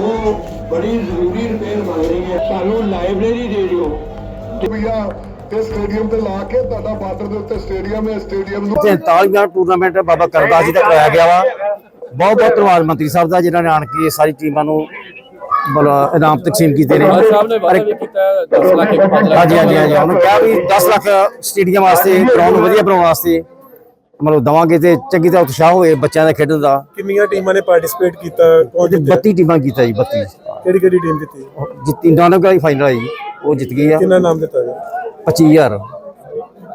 ਉਹ ਬੜੀ ਜ਼ਰੂਰੀ ਰਿਪੇਅਰ ਮੰਗ ਰਹੀ ਹੈ। ਸਾਨੂੰ ਲਾਇਬ੍ਰੇਰੀ ਦੇ ਦਿਓ। ਰੁਪਈਆ ਤੇ ਸਟੇਡੀਅਮ ਤੇ ਲਾ ਕੇ ਤੁਹਾਡਾ ਬਾਰਡਰ ਦੇ ਉੱਤੇ ਸਟੇਡੀਅਮ ਹੈ ਸਟੇਡੀਅਮ ਨੂੰ 43ਵਾਂ ਟੂਰਨਾਮੈਂਟ ਬਾਬਾ ਕਰਦਾਸ ਜੀ ਦਾ ਕਰਾਇਆ ਗਿਆ ਵਾ। ਬਹੁਤ ਬਹੁਤ ਧੰਨਵਾਦ ਮੰਤਰੀ ਸਾਹਿਬ ਦਾ ਜਿਨ੍ਹਾਂ ਨੇ ਆਣ ਕੇ ਇਹ ਸਾਰੀ ਟੀਮਾਂ ਨੂੰ ਇਨਾਮ ਤਕਸੀਮ ਕੀਤੇ ਨੇ। ਬਾਦ ਸਾਹਿਬ ਨੇ ਵਾਅਦਾ ਵੀ ਕੀਤਾ 10 ਲੱਖ ਇੱਕ 5 ਲੱਖ ਹਾਂਜੀ ਹਾਂਜੀ ਹਾਂਜੀ ਉਹਨੂੰ ਕਿਹਾ ਵੀ 10 ਲੱਖ ਸਟੇਡੀਅਮ ਵਾਸਤੇ ਗਰਾਊਂਡ ਵਧੀਆ ਬਣਾਉਣ ਵਾਸਤੇ। ਮਤਲਬ ਦਵਾਂਗੇ ਤੇ ਚੰਗੀ ਤਰ੍ਹਾਂ ਉਤਸ਼ਾਹ ਹੋਏ ਬੱਚਿਆਂ ਦਾ ਖੇਡਣ ਦਾ। ਕਿੰਨੀਆਂ ਟੀਮਾਂ ਨੇ ਪਾਰਟਿਸਿਪੇਟ ਕੀਤਾ ਕੌਣ ਜਿੱਤਿਆ? 32 ਟੀਮਾਂ ਕੀਤਾ ਜੀ 32 ਕਿਹੜੀ ਕਿਹੜੀ ਟੀਮ ਜਿੱਤੀ? ਜਿੱਤੀ ਨਾਨਕ ਵਾਲੀ ਫਾਈਨਲ ਆਈ ਉਹ ਜਿੱਤ ਗਈ ਆ। ਕਿੰਨਾ ਨਾਮ ਦਿੱਤਾ ਗਿਆ? 25000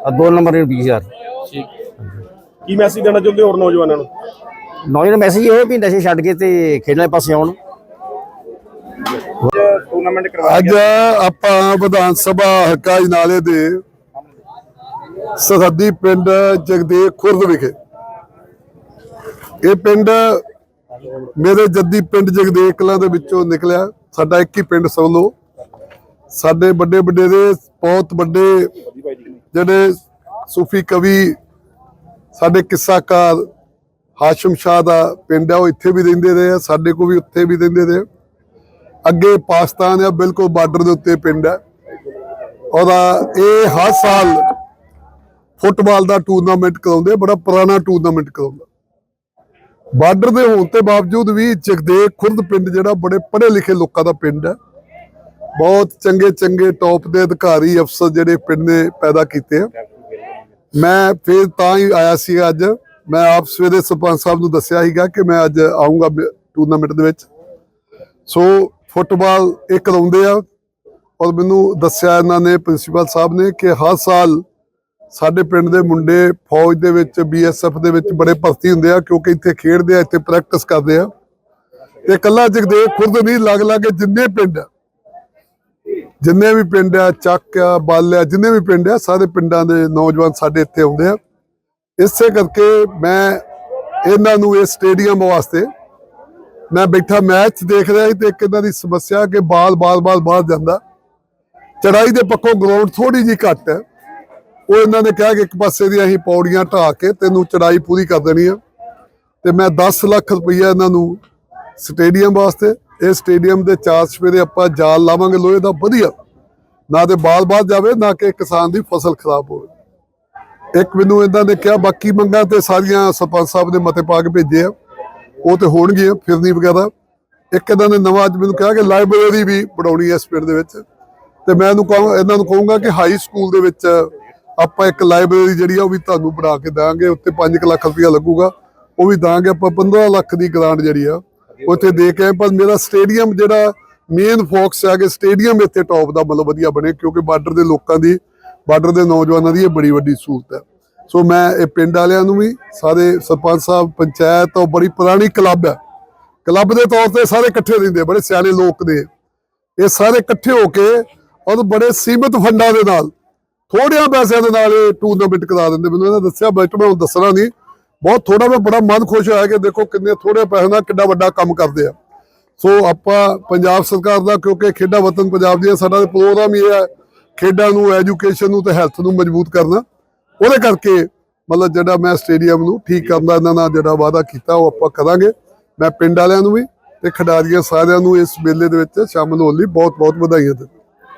ਆ ਦੋ ਨੰਬਰ ਨੇ 20000 ਕੀ ਮੈਸੇਜ ਦੇਣਾ ਚਾਹੁੰਦੇ ਹੋ ਹੋਰ ਨੌਜਵਾਨਾਂ ਨੂੰ? ਨੌਜਵਾਨ ਮੈਸੇਜ ਇਹ ਵੀ ਨਸ਼ੇ ਛੱਡ ਕੇ ਤੇ ਖੇਡਣ ਵਾਲੇ ਪਾਸੇ ਆਉਣ। ਅੱਜ ਆਪਾਂ ਵਿਧਾਨ ਸਭਾ ਹਲਕਾ ਜਨਾਲੇ ਦੇ ਸਰਹੱਦੀ ਪਿੰਡ ਜਗਦੇਵ ਖੁਰਦ ਵਿਖੇ। ਇਹ ਪਿੰਡ ਮੇਰੇ ਜੱਦੀ ਪਿੰਡ ਜਗਦੇਵ ਕਲਾਂ ਦੇ ਵਿੱਚੋਂ ਨਿਕਲਿਆ। ਸਾਡਾ ਇੱਕ ਹੀ ਪਿੰਡ ਸਮਝ ਸਾਡੇ ਵੱਡੇ ਵੱਡੇ ਦੇ ਬਹੁਤ ਵੱਡੇ ਜਿਹੜੇ ਸੂਫੀ ਕਵੀ, ਸਾਡੇ ਕਿੱਸਾਕਾਰ ਹਾਸ਼ਮ ਸ਼ਾਹ ਦਾ ਪਿੰਡ ਹੈ ਉਹ ਇੱਥੇ ਵੀ ਰਹਿੰਦੇ ਰਹੇ ਆ, ਸਾਡੇ ਕੋ ਵੀ ਉੱਥੇ ਵੀ ਰਹਿੰਦੇ ਰਹੇ ਅੱਗੇ ਪਾਕਿਸਤਾਨ ਆ, ਬਿਲਕੁਲ ਬਾਰਡਰ ਦੇ ਉੱਤੇ ਪਿੰਡ ਹੈ ਉਹਦਾ ਇਹ ਹਰ ਸਾਲ ਫੁੱਟਬਾਲ ਦਾ ਟੂਰਨਾਮੈਂਟ ਕਰਾਉਂਦੇ ਬੜਾ ਪੁਰਾਣਾ ਟੂਰਨਾਮੈਂਟ ਕਰਾਉਂਦਾ। ਬਾਰਡਰ ਦੇ ਹੋਣ ਤੇ ਬਾਵਜੂਦ ਵੀ ਜਗਦੇਵ ਖੁਰਦ ਪਿੰਡ ਜਿਹੜਾ ਬੜੇ ਪੜ੍ਹੇ ਲਿਖੇ ਲੋਕਾਂ ਦਾ ਪਿੰਡ ਹੈ। ਬਹੁਤ ਚੰਗੇ ਚੰਗੇ ਟੌਪ ਦੇ ਅਧਿਕਾਰੀ, ਅਫਸਰ ਜਿਹੜੇ ਪਿੰਡ ਨੇ ਪੈਦਾ ਕੀਤੇ ਆ। ਮੈਂ ਫਿਰ ਤਾਂ ਹੀ ਆਇਆ ਸੀ ਅੱਜ। ਮੈਂ ਆਪ ਸਵੇਰੇ ਸਰਪੰਚ ਸਾਹਿਬ ਨੂੰ ਦੱਸਿਆ ਸੀਗਾ ਕਿ ਮੈਂ ਅੱਜ ਆਉਂਗਾ ਟੂਰਨਾਮੈਂਟ ਦੇ ਵਿੱਚ। ਸੋ ਫੁੱਟਬਾਲ ਇਹ ਕਰਾਉਂਦੇ ਆ। ਔਰ ਮੈਨੂੰ ਦੱਸਿਆ ਇਹਨਾਂ ਨੇ, ਪ੍ਰਿੰਸੀਪਲ ਸਾਹਿਬ ਨੇ ਕਿ ਹਰ ਸਾਲ ਸਾਡੇ ਪਿੰਡ ਦੇ ਮੁੰਡੇ ਫੌਜ ਦੇ ਵਿੱਚ ਬੀਐਸਐਫ ਦੇ ਵਿੱਚ ਬੜੇ ਭਰਤੀ ਹੁੰਦੇ ਆ, ਕਿਉਂਕਿ ਇੱਥੇ ਖੇਡਦੇ ਆ, ਇੱਥੇ ਪ੍ਰੈਕਟਿਸ ਕਰਦੇ ਆ। ਤੇ ਕੱਲਾ ਜਗਦੇਵ ਖੁਰਦ ਨਹੀਂ, ਲੱਗ ਲੱਗ ਜਿੰਨੇ ਪਿੰਡ ਆ, ਜਿੰਨੇ ਵੀ ਪਿੰਡ ਆ, ਚੱਕ ਆ, ਬਲ ਆ, ਜਿੰਨੇ ਵੀ ਪਿੰਡ ਆ, ਸਾਰੇ ਪਿੰਡਾਂ ਦੇ ਨੌਜਵਾਨ ਸਾਡੇ ਇੱਥੇ ਆਉਂਦੇ ਆ। ਇਸੇ ਕਰਕੇ ਮੈਂ ਇਹਨਾਂ ਨੂੰ ਇਹ ਸਟੇਡੀਅਮ ਵਾਸਤੇ ਮੈਂ ਬੈਠਾ ਮੈਚ ਦੇਖ ਰਿਹਾ ਸੀ ਤੇ ਇੱਕ ਇਹਨਾਂ ਦੀ ਸਮੱਸਿਆ ਕਿ ਬਾਲ ਬਾਲ ਬਾਲ ਬਾਹਰ ਜਾਂਦਾ। ਚੜਾਈ ਦੇ ਪੱਖੋਂ ਗਰਾਊਂਡ ਥੋੜੀ ਜੀ ਘੱਟ ਹੈ। ਉਹ ਇਹਨਾਂ ਨੇ ਕਿਹਾ ਕਿ ਇੱਕ ਪਾਸੇ ਦੀ ਅਸੀਂ ਪੌੜੀਆਂ ਢਾ ਕੇ ਤੈਨੂੰ ਚੜਾਈ ਪੂਰੀ ਕਰ ਦੇਣੀ ਆ। ਤੇ ਮੈਂ 10 ਲੱਖ ਰੁਪਈਆ ਇਹਨਾਂ ਨੂੰ ਸਟੇਡੀਅਮ ਵਾਸਤੇ, ਇਹ ਸਟੇਡੀਅਮ ਦੇ ਚਾਰ ਸਵੇਰੇ ਆਪਾਂ ਜਾਲ ਲਾਵਾਂਗੇ ਲੋਹੇ ਦਾ, ਵਧੀਆ। ਨਾ ਤੇ ਬਾਲ ਬਾਲ ਜਾਵੇ, ਨਾ ਕਿ ਕਿਸਾਨ ਦੀ ਫਸਲ ਖਰਾਬ ਹੋਵੇ। ਇੱਕ ਮੈਨੂੰ ਇਹਨਾਂ ਨੇ ਕਿਹਾ, ਬਾਕੀ ਮੰਗਾਂ ਤੇ ਸਾਰੀਆਂ ਸਰਪੰਚ ਸਾਹਿਬ ਨੇ ਮਤੇ ਪਾ ਕੇ ਭੇਜੇ ਆ। ਉਹ ਤੇ ਹੋਣਗੀਆਂ, ਫਿਰਨੀ ਵਗੈਰਾ। ਇੱਕ ਇਹਨਾਂ ਨੇ ਨਵਾਂ ਅੱਜ ਮੈਨੂੰ ਕਿਹਾ ਕਿ ਲਾਇਬ੍ਰੇਰੀ ਵੀ ਬਣਾਉਣੀ ਹੈ ਇਸ ਪਿੰਡ ਦੇ ਵਿੱਚ। ਤੇ ਮੈਂ ਇਹਨੂੰ ਕਹਾਂ, ਇਹਨਾਂ ਨੂੰ ਕਹੂੰਗਾ ਕਿ ਹਾਈ ਸਕੂਲ ਦੇ ਵਿੱਚ ਆਪਾਂ ਇੱਕ ਲਾਇਬ੍ਰੇਰੀ ਜਿਹੜੀ ਆ ਉਹ ਵੀ ਤੁਹਾਨੂੰ ਬਣਾ ਕੇ ਦਾਂਗੇ ਉੱਤੇ 5 ਲੱਖ ਰੁਪਇਆ ਲੱਗੂਗਾ। ਉਹ ਵੀ ਦਾਂਗੇ ਆਪਾਂ 15 ਲੱਖ ਦੀ ਗ੍ਰਾਂਟ ਜਿਹੜੀ ਆ, ਉੱਥੇ ਦੇ ਕੇ ਪਰ ਮੇਰਾ ਸਟੇਡੀਅਮ ਜਿਹੜਾ ਮੇਨ ਫੋਕਸ ਹੈ ਕਿ ਸਟੇਡੀਅਮ ਇੱਥੇ ਟੌਪ ਦਾ ਮਤਲਬ ਵਧੀਆ ਬਣੇ, ਕਿਉਂਕਿ ਬਾਰਡਰ ਦੇ ਲੋਕਾਂ ਦੀ ਬਾਰਡਰ ਦੇ ਨੌਜਵਾਨਾਂ ਦੀ ਇਹ ਬੜੀ ਵੱਡੀ ਸਹੂਲਤ ਹੈ ਸੋ ਮੈਂ ਇਹ ਪਿੰਡ ਵਾਲਿਆਂ ਨੂੰ ਵੀ, ਸਾਰੇ ਸਰਪੰਚ ਸਾਹਿਬ, ਪੰਚਾਇਤ, ਉਹ ਬੜੀ ਪੁਰਾਣੀ ਕਲੱਬ ਹੈ ਕਲੱਬ ਦੇ ਤੌਰ ਤੇ ਸਾਰੇ ਇਕੱਠੇ ਰਹਿੰਦੇ ਬੜੇ ਸਿਆਣੇ ਲੋਕ ਨੇ। ਇਹ ਸਾਰੇ ਇਕੱਠੇ ਹੋ ਕੇ, ਔਰ ਬੜੇ ਸੀਮਿਤ ਫੰਡਾਂ ਦੇ ਨਾਲ ਥੋੜਿਆਂ ਪੈਸਿਆਂ ਦੇ ਨਾਲ ਇਹ ਟੂਰਨਾਮੈਂਟ ਕਰਾ ਦਿੰਦੇ ਮੈਨੂੰ ਇਹਨਾਂ ਦੱਸਿਆ ਬਟ ਮੈਂ ਹੁਣ ਦੱਸਣਾ ਨਹੀਂ। ਬਹੁਤ ਥੋੜਾ ਮੈਂ ਬੜਾ ਮਨ ਖੁਸ਼ ਹੋਇਆ ਕਿ ਦੇਖੋ ਕਿੰਨੇ ਥੋੜੇ ਪੈਸੇ ਨਾਲ ਕਿੰਨਾ ਵੱਡਾ ਕੰਮ ਕਰਦੇ ਆ। ਸੋ ਆਪਾਂ ਪੰਜਾਬ ਸਰਕਾਰ ਦਾ ਕਿਉਂਕਿ ਖੇਡਾਂ ਵਤਨ ਪੰਜਾਬ ਦੀ ਸਾਡਾ ਪ੍ਰੋਗਰਾਮ ਹੀ ਇਹ ਹੈ ਖੇਡਾਂ ਨੂੰ ਐਜੂਕੇਸ਼ਨ ਨੂੰ ਤੇ ਹੈਲਥ ਨੂੰ ਮਜ਼ਬੂਤ ਕਰਨਾ। ਉਹਦੇ ਕਰਕੇ ਮਤਲਬ ਜਿਹੜਾ ਮੈਂ ਸਟੇਡੀਅਮ ਨੂੰ ਠੀਕ ਕਰਨ ਦਾ ਇਹਨਾਂ ਨਾਲ ਜਿਹੜਾ ਵਾਅਦਾ ਕੀਤਾ ਉਹ ਆਪਾਂ ਕਰਾਂਗੇ। ਮੈਂ ਪਿੰਡ ਵਾਲਿਆਂ ਨੂੰ ਵੀ ਤੇ ਖਿਡਾਰੀਆਂ ਸਾਰਿਆਂ ਨੂੰ ਇਸ ਮੇਲੇ ਦੇ ਵਿੱਚ ਸ਼ਾਮਲ ਹੋਣ ਲਈ ਬਹੁਤ ਬਹੁਤ ਵਧਾਈਆਂ ਦਿੰਦਾ।